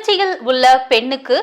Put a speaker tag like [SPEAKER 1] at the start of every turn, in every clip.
[SPEAKER 1] திருச்சியில் உள்ள பெண்ணுக்கு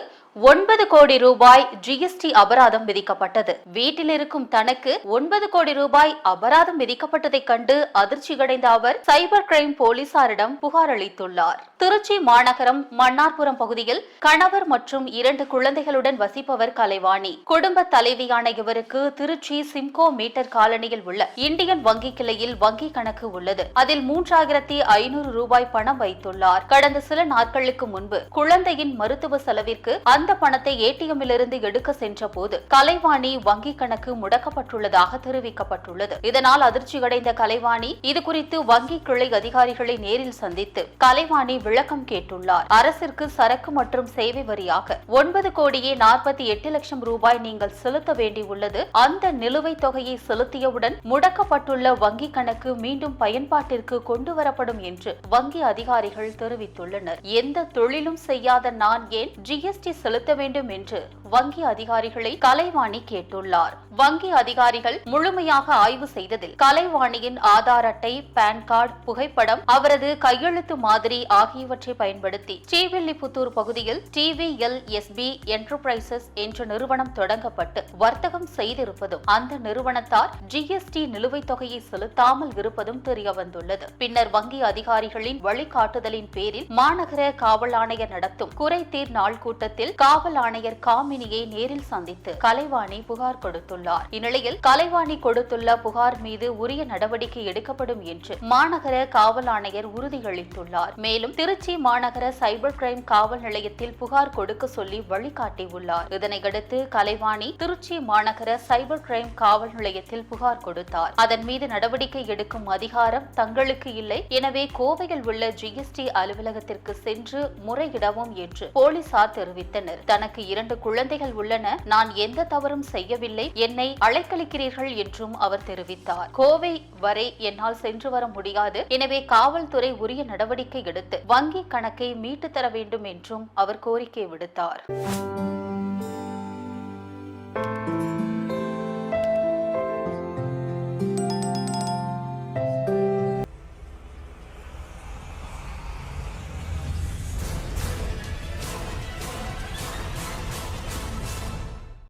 [SPEAKER 1] ஒன்பது கோடி ரூபாய் ஜிஎஸ்டி அபராதம் விதிக்கப்பட்டது. வீட்டில் இருக்கும் தனக்கு ஒன்பது கோடி ரூபாய் அபராதம் விதிக்கப்பட்டதைக் கண்டு அதிர்ச்சியடைந்த அவர் சைபர் கிரைம் போலீசாரிடம் புகார் அளித்துள்ளார். திருச்சி மாநகரம் மன்னார்புரம் பகுதியில் கணவர் மற்றும் இரண்டு குழந்தைகளுடன் வசிப்பவர் கலைவாணி. குடும்ப தலைவியான இவருக்கு திருச்சி சிம்கோ மீட்டர் காலனியில் உள்ள இந்தியன் வங்கி கிளையில் வங்கி கணக்கு உள்ளது. அதில் மூன்றாயிரத்தி ஐநூறு ரூபாய் பணம் வைத்துள்ளார். கடந்த சில நாட்களுக்கு முன்பு குழந்தையின் மருத்துவ செலவிற்கு அந்த அந்த பணத்தை ஏடிஎம்மில் இருந்து எடுக்க சென்ற போது கலைவாணி வங்கி கணக்கு முடக்கப்பட்டுள்ளதாக தெரிவிக்கப்பட்டுள்ளது. இதனால் அதிர்ச்சியடைந்த கலைவாணி இது குறித்து வங்கி கிளை அதிகாரிகளை நேரில் சந்தித்து கலைவாணி விளக்கம் கேட்டுள்ளார். அரசிற்கு சரக்கு மற்றும் சேவை வரியாக ஒன்பது கோடியே நாற்பத்தி எட்டு லட்சம் ரூபாய் நீங்கள் செலுத்த வேண்டியுள்ளது. அந்த நிலுவைத் தொகையை செலுத்தியவுடன் முடக்கப்பட்டுள்ள வங்கி கணக்கு மீண்டும் பயன்பாட்டிற்கு கொண்டுவரப்படும் என்று வங்கி அதிகாரிகள் தெரிவித்துள்ளனர். எந்த தொழிலும் செய்யாத நான் ஏன் ஜிஎஸ்டி செலுத்த செலுத்த வேண்டும் என்று வங்கி அதிகாரிகளை கலைவாணி கேட்டுள்ளார். வங்கி அதிகாரிகள் முழுமையாக ஆய்வு செய்ததில் கலைவாணியின் ஆதார் அட்டை பான் கார்டு புகைப்படம் அவரது கையெழுத்து மாதிரி ஆகியவற்றை பயன்படுத்தி ஸ்ரீவில்லிபுத்தூர் பகுதியில் டிவிஎல் எஸ்பி என்டர்பிரைசஸ் என்ற நிறுவனம் தொடங்கப்பட்டு வர்த்தகம் செய்திருப்பதும் அந்த நிறுவனத்தார் ஜிஎஸ்டி நிலுவைத் தொகையை செலுத்தாமல் இருப்பதும் தெரியவந்துள்ளது. பின்னர் வங்கி அதிகாரிகளின் வழிகாட்டுதலின் பேரில் மாநகர காவல் ஆணையர் நடத்தும் குறைதீர் நாள் கூட்டத்தில் காவல் ஆணையர் காமினியை நேரில் சந்தித்து கலைவாணி புகார் கொடுத்துள்ளார். இந்நிலையில் கலைவாணி கொடுத்துள்ள புகார் மீது உரிய நடவடிக்கை எடுக்கப்படும் என்று மாநகர காவல் ஆணையர் உறுதியளித்துள்ளார். மேலும் திருச்சி மாநகர சைபர் கிரைம் காவல் நிலையத்தில் புகார் கொடுக்க சொல்லி வழிகாட்டியுள்ளார். இதனையடுத்து கலைவாணி திருச்சி மாநகர சைபர் கிரைம் காவல் நிலையத்தில் புகார் கொடுத்தார். அதன் மீது நடவடிக்கை எடுக்கும் அதிகாரம் தங்களுக்கு இல்லை. எனவே கோவையில் உள்ள ஜிஎஸ்டி அலுவலகத்திற்கு சென்று முறையிடவும் என்று போலீசார் தெரிவித்தனர். தனக்கு இரண்டு குழந்தைகள் உள்ளன. நான் எந்த தவறும் செய்யவில்லை. என்னை அழைக்கழிக்கிறீர்கள் என்றும் அவர் தெரிவித்தார். கோவை வரை என்னால் சென்று வர முடியாது. எனவே காவல்துறை உரிய நடவடிக்கை எடுத்து வங்கி கணக்கை மீட்டு தர வேண்டும் என்றும் அவர் கோரிக்கை விடுத்தார்.